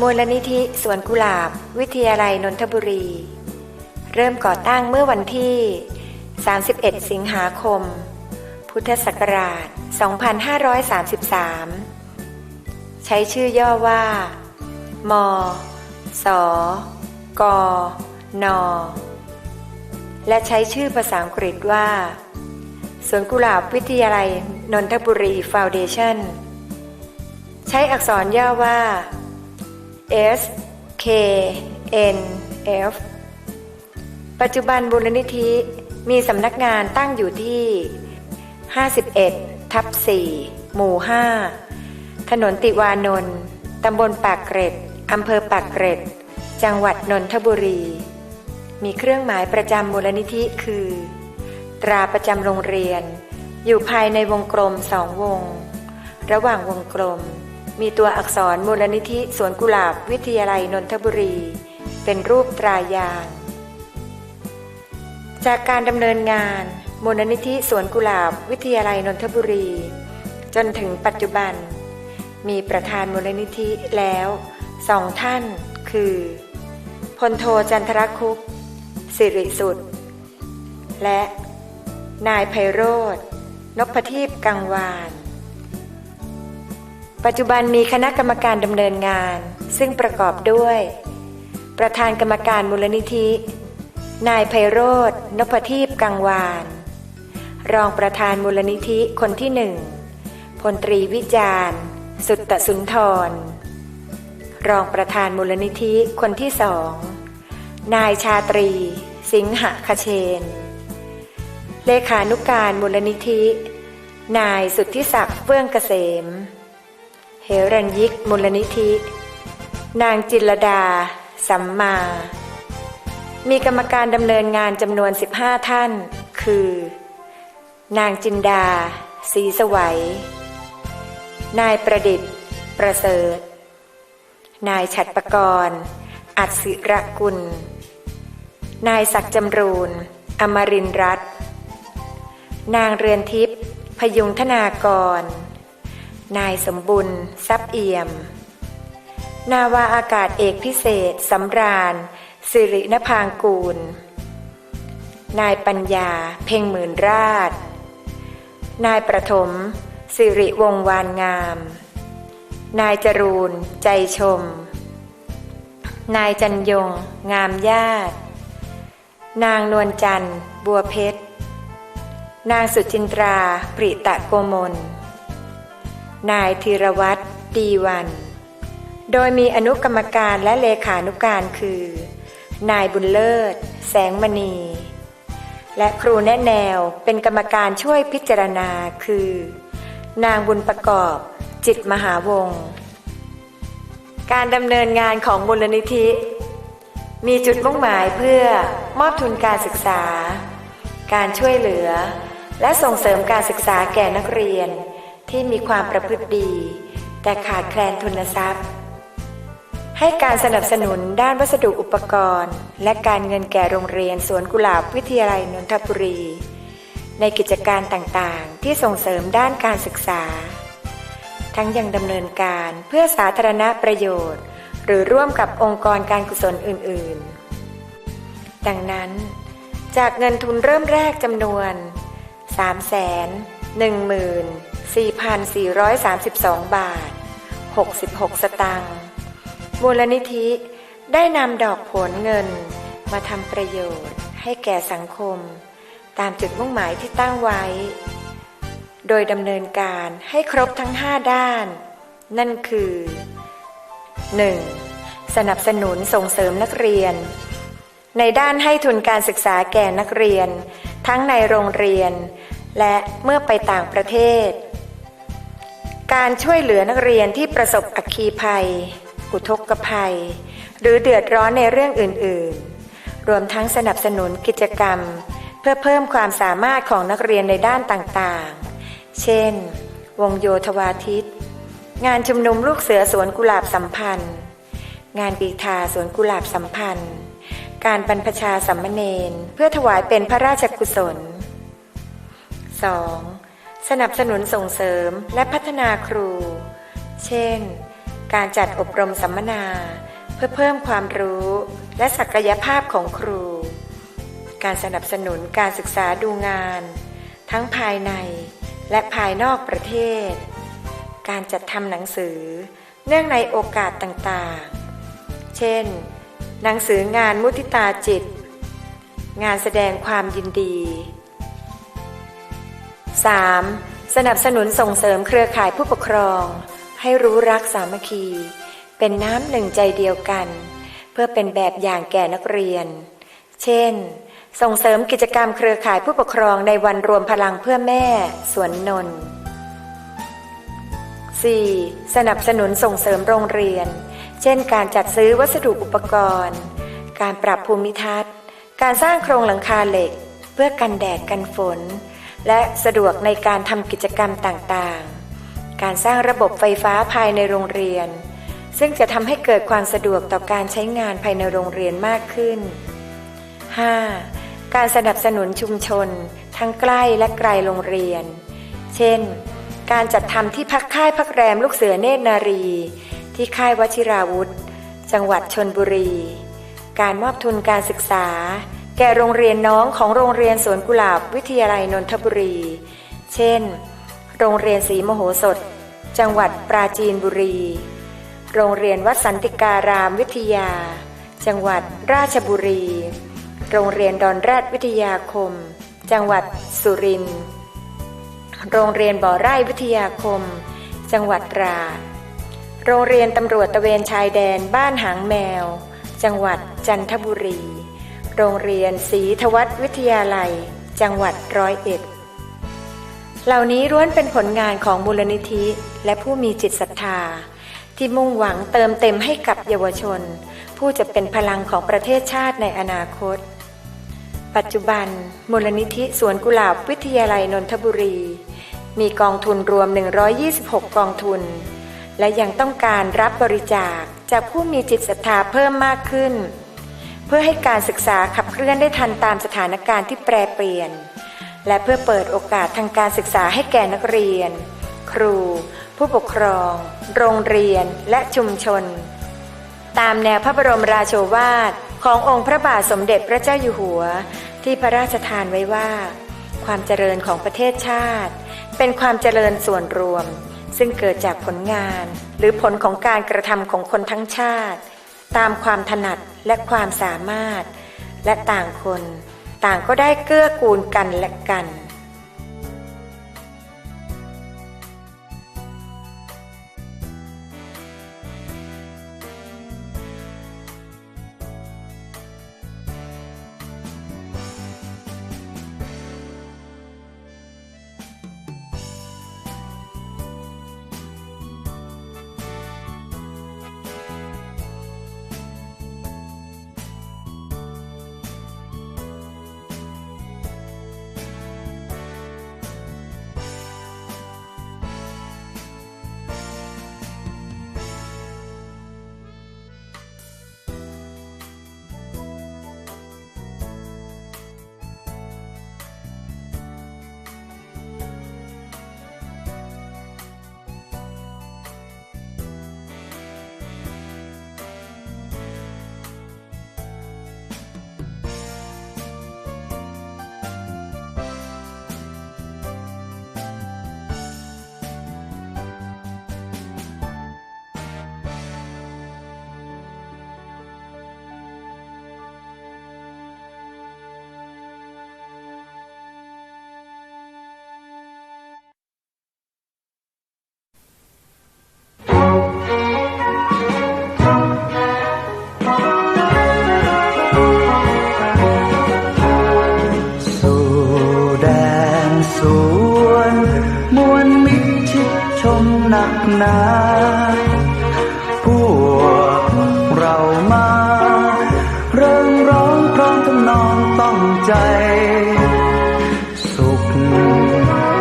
มูลนิธิสวนกุหลาบ วิทยาลัยนนทบุรี เริ่มก่อตั้งเมื่อวันที่ 31 สิงหาคม พุทธศักราช 2533 ใช้ชื่อย่อว่า ม ส ก น และใช้ชื่อภาษาอังกฤษว่า สวนกุหลาบวิทยาลัยนนทบุรีฟาวเดชั่น ใช้อักษรย่อว่า S K N F ปัจจุบันมูลนิธิมีสำนักงานตั้งอยู่ที่ 51 ทับ 4 หมู่ 5 ถนนติวานนท์ตำบลปากเกร็ดอำเภอปากเกร็ด จังหวัดนนทบุรี มีเครื่องหมายประจำมูลนิธิคือ ตราประจำโรงเรียน อยู่ภายในวงกลมสองวง ระหว่างวงกลม มีตัวอักษรมูลนิธิสวนกุหลาบวิทยาลัยนนทบุรี เป็นรูปตรายาง จากการดำเนินงาน มูลนิธิสวนกุหลาบวิทยาลัยนนทบุรี จนถึงปัจจุบัน มีประธานมูลนิธิแล้วสองท่านคือพลโทจันทรคุปสิริสุด และ นายไพโรธนพทีพกังวาน ปัจจุบันมีคณะกรรมการดำเนินงาน ซึ่งประกอบด้วย ประธานกรรมการมูลนิธิ นายไพโรธนพทีพกังวาน รองประธานมูลนิธิคนที่หนึ่งพลตรีวิจารณ์ สุตตสุนทร รองประธานมูลนิธิคนที่สอง นายชาตรี สิงหคเชน เลขานุการมูลนิธิ นายสุทธิศักดิ์เฟื่องเกษม เหรัญยิกมูลนิธิ นางจิรดา สัมมา มีกรรมการดำเนินงานจำนวน 15 ท่าน คือ นางจินดาศีสวัย นายประดิษฐ์ ประเสริฐ นายฉัตรประกรณ์ อัศิรกุล นายศักดิ์จำรูน อมรินรัตน์นางเรือนทิพย์พยุงธนากร นายสมบุญทรัพย์เอี่ยม นาวาอากาศเอกพิเศษสำราญ สิรินพางกูล นายปัญญาเพ่งหมื่นราช นายประถม สิริวงวานงาม นายจรูนใจชม นายจันยง งามญาติ นางนวลจันทร์ บัวเพชร นางสุจินตราปริตะโกมล นายธีรวัตรดีวัน โดยมีอนุกรรมการและเลขานุการคือ นายบุญเลิศ แสงมณี และครูแนะแนวเป็นกรรมการช่วยพิจารณาคือ นางบุญประกอบจิตมหาวง การดำเนินงานของมูลนิธิ มีจุดมุ่งหมายเพื่อมอบทุนการศึกษา การช่วยเหลือ และส่งเสริมการศึกษาแก่นักเรียน ที่มีความประพฤติดี แต่ขาดแคลนทุนทรัพย์ ให้การสนับสนุนด้านวัสดุอุปกรณ์ และการเงินแก่โรงเรียนสวนกุหลาบวิทยาลัยนนทบุรี ในกิจการต่างๆ ที่ส่งเสริมด้านการศึกษา ทั้งยังดำเนินการเพื่อสาธารณประโยชน์ หรือร่วมกับองค์กรการกุศลอื่น ๆ ดังนั้น จากเงินทุนเริ่มแรกจำนวน 4,432 บาท 66 สตางค์ มูลนิธิได้นำดอกผลเงินมาทำประโยชน์ให้แก่สังคม ตามจุดมุ่งหมายที่ตั้งไว้ โดยดำเนินการให้ครบทั้ง 5 ด้าน นั่นคือ 1. สนับสนุนส่งเสริมนักเรียน ในด้านให้ทุนการศึกษาแก่นักเรียน ทั้งในโรงเรียน และเมื่อไปต่างประเทศ การช่วยเหลือนักเรียนที่ประสบอัคคีภัย อุทกภัย หรือเดือดร้อนในเรื่องอื่น ๆ รวมทั้งสนับสนุนกิจกรรม เพื่อเพิ่มความสามารถของนักเรียนในด้านต่างๆ เช่น วงโยธวาทิต งานชุมนุมลูกเสือสวนกุหลาบสัมพันธ์ งานปีทาสวนกุหลาบสัมพันธ์ การบรรพชาสัมมเนนเพื่อถวายเป็นพระราชกุศล 2. สนับสนุนส่งเสริมและพัฒนาครู เช่น การจัดอบรมสัมมนา เพื่อเพิ่มความรู้และศักยภาพของครู การสนับสนุนการศึกษาดูงาน ทั้งภายในและภายนอกประเทศ การจัดทำหนังสือ เนื่องในโอกาสต่างๆ เช่น หนังสืองานมุทิตาจิต งานแสดงความยินดี 3. สนับสนุนส่งเสริมเครือข่ายผู้ปกครอง ให้รู้รักสามัคคี เป็นน้ำหนึ่งใจเดียวกัน เพื่อเป็นแบบอย่างแก่นักเรียน เช่น ส่งเสริมกิจกรรมเครือข่ายผู้ปกครองในวันรวมพลังเพื่อแม่สวนนนท์ 4. สนับสนุนส่งเสริมโรงเรียน เช่น การจัดซื้อวัสดุอุปกรณ์ การปรับภูมิทัศน์ การสร้างโครงหลังคาเหล็ก เพื่อกันแดดกันฝน และสะดวกในการทำกิจกรรมต่างๆ การสร้างระบบไฟฟ้าภายในโรงเรียน ซึ่งจะทำให้เกิดความสะดวกต่อการใช้งานภายในโรงเรียนมากขึ้น 5. การสนับสนุนชุมชน ทั้งใกล้และไกลโรงเรียน เช่น การจัดทำที่พักค่ายพักแรมลูกเสือเนตรนารี ที่ค่ายวชิราวุธ จังหวัดชนบุรี การมอบทุนการศึกษา ก่โรงเรียนน้องของโรงเรียนสวนกุหลาบวิทยาลัยนนทบุรี เช่น โรงเรียนศรีมโหสถ จังหวัดปราจีนบุรี โรงเรียนวัดสันติการามวิทยา จังหวัดราชบุรี โรงเรียนดอนแรดวิทยาคม จังหวัดสุรินทร์ โรงเรียนบ่อไร่วิทยาคม จังหวัดตราด โรงเรียนตำรวจตะเวนชายแดนบ้านหางแมว จังหวัดจันทบุรี โรงเรียนศรีทวัฒวิทยาลัย จังหวัดร้อยเอ็ด เหล่านี้ล้วนเป็นผลงานของมูลนิธิและผู้มีจิตศรัทธา ที่มุ่งหวังเติมเต็มให้กับเยาวชน ผู้จะเป็นพลังของประเทศชาติในอนาคต ปัจจุบัน มูลนิธิสวนกุหลาบวิทยาลัยนนทบุรี มีกองทุนรวม 126 กองทุน และยังต้องการรับบริจาคจากผู้มีจิตศรัทธาเพิ่มมากขึ้น พื่อให้การศึกษาขับเคลื่อนได้ทันตามสถานการณ์ที่แปรเปลี่ยน และเพื่อเปิดโอกาสทางการศึกษาให้แก่นักเรียน ครู ผู้ปกครอง โรงเรียนและชุมชน ตามแนวพระบรมราโชวาทขององค์พระบาทสมเด็จพระเจ้าอยู่หัว ที่พระราชทานไว้ว่า ความเจริญของประเทศชาติ เป็นความเจริญส่วนรวม ซึ่งเกิดจากผลงาน หรือผลของการกระทำของคนทั้งชาติ ตามความถนัดและความสามารถ และต่างคน ต่างก็ได้เกื้อกูลกันและกัน นักหนาพวกเรามา เริ่มร้องพร้อมทำนองต้องใจ สุข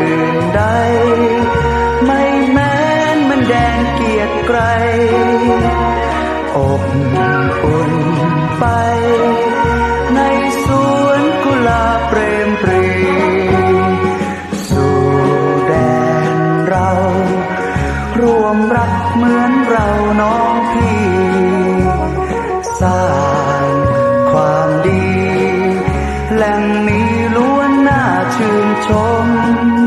อื่นใด ไม่แม้นมันแดนเกียรติไกรอบอุ่นไป ในสวนกุหลาบ ล้วนน่าชื่นชม